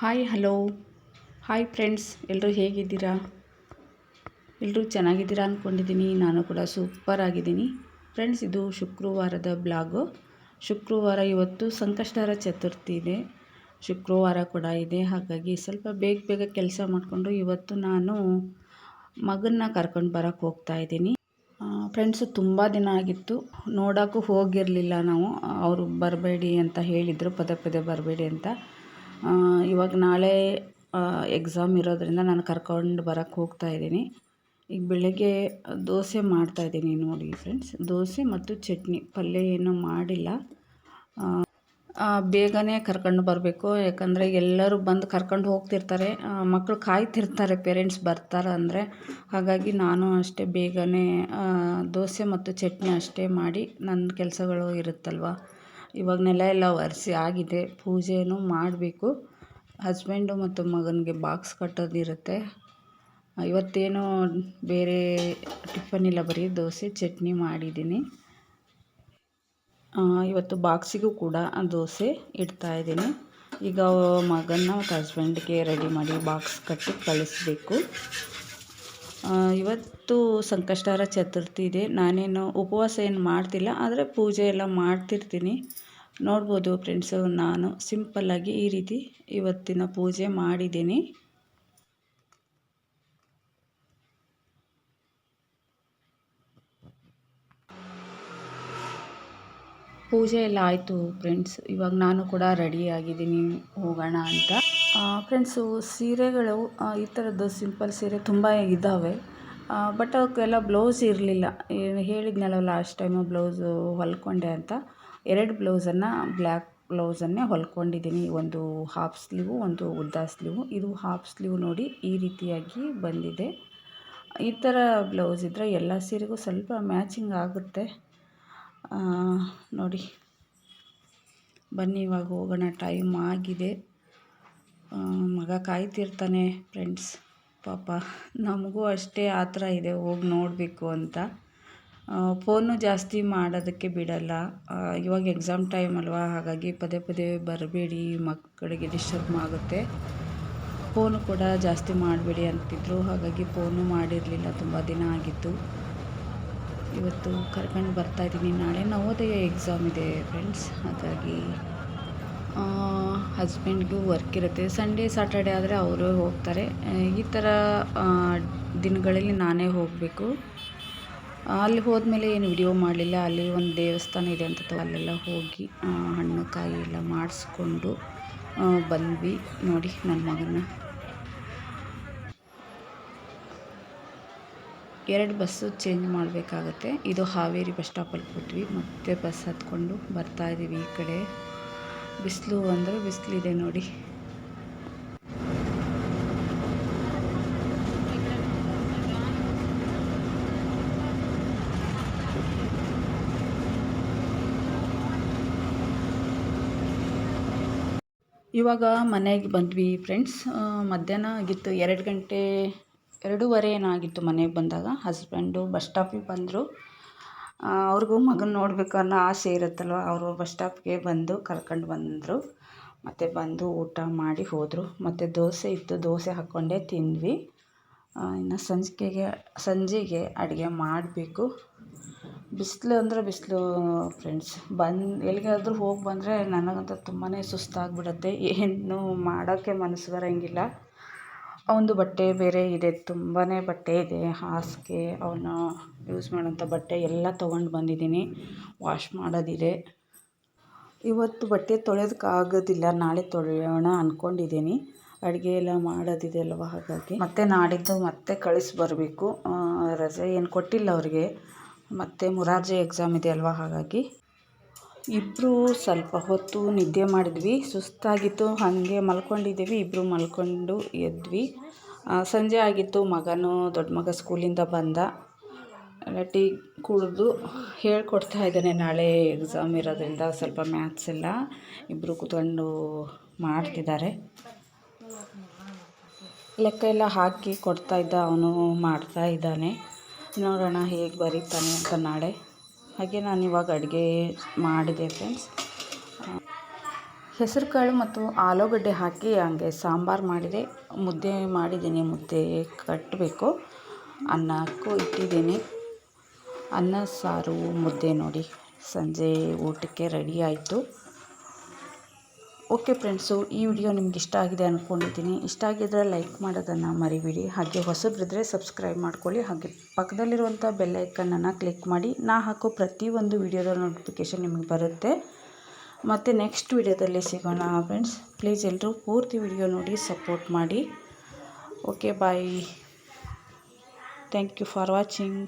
Hi hello hi friends ಎಲ್ಲರೂ ಹೇಗಿದ್ದೀರಾ? ಎಲ್ಲರೂ ಚೆನ್ನಾಗಿದ್ದೀರಾ ಅಂದ್ಕೊಂಡಿದ್ದೀನಿ ನಾನು ಕೂಡ ಸೂಪರ್ ಆಗಿದ್ದೀನಿ. ಫ್ರೆಂಡ್ಸ್ ಇದು ಶುಕ್ರವಾರದ ಬ್ಲಾಗು ಶುಕ್ರವಾರ ಇವತ್ತು ಸಂಕಷ್ಟರ ಚತುರ್ಥಿ ಇದೆ. ಶುಕ್ರವಾರ ಕೂಡ ಇದೆ. ಹಾಗಾಗಿ ಸ್ವಲ್ಪ ಬೇಗ ಬೇಗ ಕೆಲಸ ಮಾಡಿಕೊಂಡು ಇವತ್ತು ನಾನು ಮಗನ್ನ ಕರ್ಕೊಂಡು ಬರೋಕ್ಕೆ ಹೋಗ್ತಾ ಇದ್ದೀನಿ. ಫ್ರೆಂಡ್ಸು ತುಂಬ ದಿನ ಆಗಿತ್ತು. ನೋಡೋಕ್ಕೂ ಹೋಗಿರಲಿಲ್ಲ ನಾವು. ಅವರು ಬರಬೇಡಿ ಅಂತ ಹೇಳಿದರು. ಪದೇ ಪದೇ ಬರಬೇಡಿ ಅಂತ. ಇವಾಗ ನಾಳೆ ಎಕ್ಸಾಮ್ ಇರೋದರಿಂದ ನಾನು ಕರ್ಕೊಂಡು ಬರೋಕ್ಕೆ ಹೋಗ್ತಾ ಇದ್ದೀನಿ. ಈಗ ಬೆಳಗ್ಗೆ ದೋಸೆ ಮಾಡ್ತಾ ಇದ್ದೀನಿ ನೋಡಿ ಫ್ರೆಂಡ್ಸ್ ದೋಸೆ ಮತ್ತು ಚಟ್ನಿ, ಪಲ್ಯ ಏನೂ ಮಾಡಿಲ್ಲ. ಬೇಗನೆ ಕರ್ಕೊಂಡು ಬರಬೇಕು. ಯಾಕಂದರೆ ಎಲ್ಲರೂ ಬಂದು ಕರ್ಕೊಂಡು ಹೋಗ್ತಿರ್ತಾರೆ. ಮಕ್ಕಳು ಕಾಯ್ತಿರ್ತಾರೆ ಪೇರೆಂಟ್ಸ್ ಬರ್ತಾರೆ ಅಂದರೆ. ಹಾಗಾಗಿ ನಾನು ಅಷ್ಟೇ ಬೇಗನೆ ದೋಸೆ ಮತ್ತು ಚಟ್ನಿ ಅಷ್ಟೇ ಮಾಡಿ ನನ್ನ ಕೆಲಸಗಳು ಇರುತ್ತಲ್ವ. ಇವಾಗ ನೆಲ ಎಲ್ಲ ಒರೆಸಿ ಆಗಿದೆ ಪೂಜೆನೂ ಮಾಡಬೇಕು. ಹಸ್ಬೆಂಡು ಮತ್ತು ಮಗನಿಗೆ ಬಾಕ್ಸ್ ಕಟ್ಟೋದಿರುತ್ತೆ. ಇವತ್ತೇನು ಬೇರೆ ಟಿಫನ್ ಇಲ್ಲ, ಬರೀ ದೋಸೆ ಚಟ್ನಿ ಮಾಡಿದ್ದೀನಿ. ಇವತ್ತು ಬಾಕ್ಸಿಗೂ ಕೂಡ ದೋಸೆ ಇಡ್ತಾ ಇದ್ದೀನಿ. ಈಗ ಮಗನ ಮತ್ತು ಹಸ್ಬೆಂಡ್ಗೆ ರೆಡಿ ಮಾಡಿ ಬಾಕ್ಸ್ ಕಟ್ಟಿ ಕಳಿಸ್ಬೇಕು. ಇವತ್ತು ಸಂಕಷ್ಟಹರ ಚತುರ್ಥಿ ಇದೆ. ನಾನೇನು ಉಪವಾಸ ಏನು ಮಾಡ್ತಿಲ್ಲ, ಆದರೆ ಪೂಜೆ ಎಲ್ಲ ಮಾಡ್ತಿರ್ತೀನಿ. ನೋಡ್ಬೋದು ಫ್ರೆಂಡ್ಸು ನಾನು ಸಿಂಪಲ್ಲಾಗಿ ಈ ರೀತಿ ಇವತ್ತಿನ ಪೂಜೆ ಮಾಡಿದ್ದೀನಿ. ಪೂಜೆ ಎಲ್ಲ ಆಯಿತು ಫ್ರೆಂಡ್ಸ್ ಇವಾಗ ನಾನು ಕೂಡ ರೆಡಿ ಆಗಿದ್ದೀನಿ, ಹೋಗೋಣ ಅಂತ. ಫ್ರೆಂಡ್ಸು ಸೀರೆಗಳು ಈ ಥರದ್ದು ಸಿಂಪಲ್ ಸೀರೆ ತುಂಬ ಇದ್ದಾವೆ. ಬಟ್ ಅವಕ್ಕೆಲ್ಲ ಬ್ಲೌಸ್ ಇರಲಿಲ್ಲ. ಹೇಳಿದ್ನಲ್ಲ ಲಾಸ್ಟ್ ಟೈಮು ಬ್ಲೌಸು ಹೊಲ್ಕೊಂಡೆ ಅಂತ. ಎರಡು ಬ್ಲೌಸನ್ನು ಬ್ಲ್ಯಾಕ್ ಬ್ಲೌಸನ್ನೇ ಹೊಲ್ಕೊಂಡಿದ್ದೀನಿ. ಒಂದು ಹಾಫ್ ಸ್ಲೀವು ಒಂದು ಉದ್ದ ಸ್ಲೀವು ಇದು ಹಾಫ್ ಸ್ಲೀವ್ ನೋಡಿ ಈ ರೀತಿಯಾಗಿ ಬಂದಿದೆ. ಈ ಥರ ಬ್ಲೌಸ್ ಇದ್ದರೆ ಎಲ್ಲ ಸೀರೆಗೂ ಸ್ವಲ್ಪ ಮ್ಯಾಚಿಂಗ್ ಆಗುತ್ತೆ. ನೋಡಿ. ಬನ್ನಿ, ಇವಾಗ ಹೋಗೋಣ. ಟೈಮ್ ಆಗಿದೆ. ಮಗ ಕಾಯ್ತಿರ್ತಾನೆ, ಫ್ರೆಂಡ್ಸ್. ಪಾಪ, ನಮಗೂ ಅಷ್ಟೇ ಆ ಥರ ಇದೆ. ಹೋಗಿ ನೋಡಬೇಕು ಅಂತ. ಫೋನು ಜಾಸ್ತಿ ಮಾಡೋದಕ್ಕೆ ಬಿಡಲ್ಲ. ಇವಾಗ ಎಕ್ಸಾಮ್ ಟೈಮ್ ಅಲ್ವಾ? ಹಾಗಾಗಿ ಪದೇ ಪದೇ ಬರಬೇಡಿ. ಮಕ್ಕಳಿಗೆ ಡಿಸ್ಟರ್ಬ್ ಆಗುತ್ತೆ. ಫೋನು ಕೂಡ ಜಾಸ್ತಿ ಮಾಡಬೇಡಿ ಅಂತಿದ್ರು. ಹಾಗಾಗಿ ಫೋನು ಮಾಡಿರಲಿಲ್ಲ. ತುಂಬ ದಿನ ಆಗಿತ್ತು. ಇವತ್ತು ಕರ್ಕೊಂಡು ಬರ್ತಾ ಇದ್ದೀನಿ. ನಾಳೆ ನವೋದಯ ಎಕ್ಸಾಮ್ ಇದೆ ಫ್ರೆಂಡ್ಸ್ ಹಾಗಾಗಿ ಹಸ್ಬೆಂಡ್ಗೂ ವರ್ಕ್ ಇರುತ್ತೆ. ಸಂಡೇ ಸ್ಯಾಟರ್ಡೆ ಆದರೆ ಅವರು ಹೋಗ್ತಾರೆ. ಈ ಥರ ದಿನಗಳಲ್ಲಿ ನಾನೇ ಹೋಗಬೇಕು. ಅಲ್ಲಿ ಹೋದ್ಮೇಲೆ ಏನು ವಿಡಿಯೋ ಮಾಡಲಿಲ್ಲ. ಅಲ್ಲಿ ಒಂದು ದೇವಸ್ಥಾನ ಇದೆ ಅಂತ ಅಲ್ಲೆಲ್ಲ ಹೋಗಿ ಹಣ್ಣು, ಕಾಯಿ ಎಲ್ಲ ಮಾಡಿಸ್ಕೊಂಡು ಬಂದ್ವಿ. ನೋಡಿ ನನ್ನ ಮಗನ ಎರಡು ಬಸ್ಸು ಚೇಂಜ್ ಮಾಡಬೇಕಾಗತ್ತೆ. ಇದು ಹಾವೇರಿ ಬಸ್ ಸ್ಟಾಪಲ್ಲಿ ಬಿಟ್ವಿ. ಮತ್ತೆ ಬಸ್ ಹತ್ಕೊಂಡು ಬರ್ತಾ ಇದ್ದೀವಿ ಈ ಕಡೆ. ಬಿಸಿಲು ಅಂದರೆ ಬಿಸಿಲಿದೆ ನೋಡಿ. ಇವಾಗ ಮನೆಗೆ ಬಂದ್ವಿ ಫ್ರೆಂಡ್ಸ್. ಮಧ್ಯಾಹ್ನ ಆಗಿತ್ತು. ಎರಡು ಗಂಟೆ ಎರಡೂವರೆ ಏನಾಗಿತ್ತು ಮನೆಗೆ ಬಂದಾಗ, ಹಸ್ಬೆಂಡು ಬಸ್ ಸ್ಟಾಪಿಗೆ ಬಂದರು. ಅವ್ರಿಗೂ ಮಗನ ನೋಡಬೇಕು ಅನ್ನೋ ಆಸೆ ಇರುತ್ತಲ್ವ, ಅವರು ಬಸ್ ಸ್ಟಾಪ್ಗೆ ಬಂದು ಕರ್ಕೊಂಡು ಬಂದರು. ಮತ್ತು ಬಂದು ಊಟ ಮಾಡಿ ಹೋದರು. ಮತ್ತು ದೋಸೆ ಇತ್ತು, ದೋಸೆ ಹಾಕ್ಕೊಂಡೇ ತಿಂದ್ವಿ. ಇನ್ನು ಸಂಜಿಕೆಗೆ, ಸಂಜೆಗೆ ಅಡುಗೆ ಮಾಡಬೇಕು. ಬಿಸಿಲು ಅಂದರೆ ಬಿಸಿಲು ಫ್ರೆಂಡ್ಸ್ ಬಂದು, ಎಲ್ಲಿಗಾದರೂ ಹೋಗಿ ಬಂದರೆ ನನಗಂತೂ ತುಂಬಾ ಸುಸ್ತಾಗ್ಬಿಡುತ್ತೆ. ಏನು ಮಾಡೋಕ್ಕೆ ಮನಸ್ಸು ಬರೋಂಗಿಲ್ಲ. ಅವನದು ಬಟ್ಟೆ ಬೇರೆ ಇದೆ ತುಂಬಾ ಬಟ್ಟೆ ಇದೆ. ಹಾಸಿಗೆ ಅವನು ಯೂಸ್ ಮಾಡೋಂಥ ಬಟ್ಟೆ ಎಲ್ಲ ತೊಗೊಂಡು ಬಂದಿದ್ದೀನಿ. ವಾಶ್ ಮಾಡೋದಿದೆ. ಇವತ್ತು ಬಟ್ಟೆ ತೊಳೆಯೋದಕ್ಕಾಗೋದಿಲ್ಲ, ನಾಳೆ ತೊಳೆಯೋಣ ಅಂದ್ಕೊಂಡಿದ್ದೀನಿ ಅಡುಗೆ ಎಲ್ಲ ಮಾಡೋದಿದೆ ಅಲ್ವ ಹಾಗಾಗಿ. ಮತ್ತೆ ನಾಡಿದ್ದು ಮತ್ತೆ ಕಳಿಸಿ ಬರಬೇಕು. ರಜೆ ಏನು ಕೊಟ್ಟಿಲ್ಲ ಅವ್ರಿಗೆ. ಮತ್ತು ಮುರಾರ್ಜಿ ಎಕ್ಸಾಮ್ ಇದೆ ಅಲ್ವ ಹಾಗಾಗಿ. ಇಬ್ಬರು ಸ್ವಲ್ಪ ಹೊತ್ತು ನಿದ್ದೆ ಮಾಡಿದ್ವಿ. ಸುಸ್ತಾಗಿತ್ತು. ಹಾಗೆ ಮಲ್ಕೊಂಡಿದ್ದೀವಿ. ಇಬ್ಬರು ಮಲ್ಕೊಂಡು ಎದ್ವಿ. ಸಂಜೆ ಆಗಿತ್ತು. ಮಗನೂ ದೊಡ್ಡ ಮಗ ಸ್ಕೂಲಿಂದ ಬಂದ. ಲಟ್ಟಿ ಕುಡಿದು ಹೇಳ್ಕೊಡ್ತಾ ಇದ್ದಾನೆ. ನಾಳೆ ಎಕ್ಸಾಮ್ ಇರೋದ್ರಿಂದ ಸ್ವಲ್ಪ ಮ್ಯಾಥ್ಸ್ ಎಲ್ಲ ಇಬ್ಬರು ಕೂತ್ಕೊಂಡು ಮಾಡ್ತಿದ್ದಾರೆ. ಲೆಕ್ಕ ಎಲ್ಲ ಹಾಕಿ ಕೊಡ್ತಾ ಇದ್ದ. ಅವನು ಮಾಡ್ತಾ ಇದ್ದಾನೆ. ನೋಡೋಣ ಹೇಗೆ ಬರೀತಾನೆ ಅಂತ ನಾಳೆ. ಹಾಗೆ ನಾನು ಇವಾಗ ಅಡುಗೆ ಮಾಡಿದೆ ಫ್ರೆಂಡ್ಸ್ ಹೆಸರುಕಾಳು ಮತ್ತು ಆಲೂಗಡ್ಡೆ ಹಾಕಿ ಹಂಗೆ ಸಾಂಬಾರು ಮಾಡಿದೆ. ಮುದ್ದೆ ಮಾಡಿದ್ದೀನಿ, ಮುದ್ದೆ ಕಟ್ಟಬೇಕು ಅನ್ನಕ್ಕೂ ಇಟ್ಟಿದ್ದೀನಿ. ಅನ್ನ, ಸಾರು, ಮುದ್ದೆ ನೋಡಿ. ಸಂಜೆ ಊಟಕ್ಕೆ ರೆಡಿ ಆಯಿತು. ಓಕೆ ಫ್ರೆಂಡ್ಸು ಈ ವಿಡಿಯೋ ನಿಮ್ಗೆ ಇಷ್ಟ ಆಗಿದೆ ಅಂದ್ಕೊಂಡಿದ್ದೀನಿ ಇಷ್ಟ ಆಗಿದ್ದರೆ ಲೈಕ್ ಮಾಡೋದನ್ನು ಮರಿಬೇಡಿ. ಹಾಗೆ ಹೊಸಬ್ರಿದ್ರೆ ಸಬ್ಸ್ಕ್ರೈಬ್ ಮಾಡ್ಕೊಳ್ಳಿ. ಹಾಗೆ ಪಕ್ಕದಲ್ಲಿರುವಂಥ ಬೆಲ್ಲೈಕನ್ನನ್ನು ಕ್ಲಿಕ್ ಮಾಡಿ. ನಾ ಹಾಕೋ ಪ್ರತಿಯೊಂದು ವಿಡಿಯೋದ ನೋಟಿಫಿಕೇಷನ್ ನಿಮಗೆ ಬರುತ್ತೆ. ಮತ್ತು ನೆಕ್ಸ್ಟ್ ವಿಡಿಯೋದಲ್ಲಿ ಸಿಗೋಣ ಫ್ರೆಂಡ್ಸ್ ಪ್ಲೀಸ್ ಎಲ್ಲರೂ ಪೂರ್ತಿ ವಿಡಿಯೋ ನೋಡಿ ಸಪೋರ್ಟ್ ಮಾಡಿ. Okay bye thank you for watching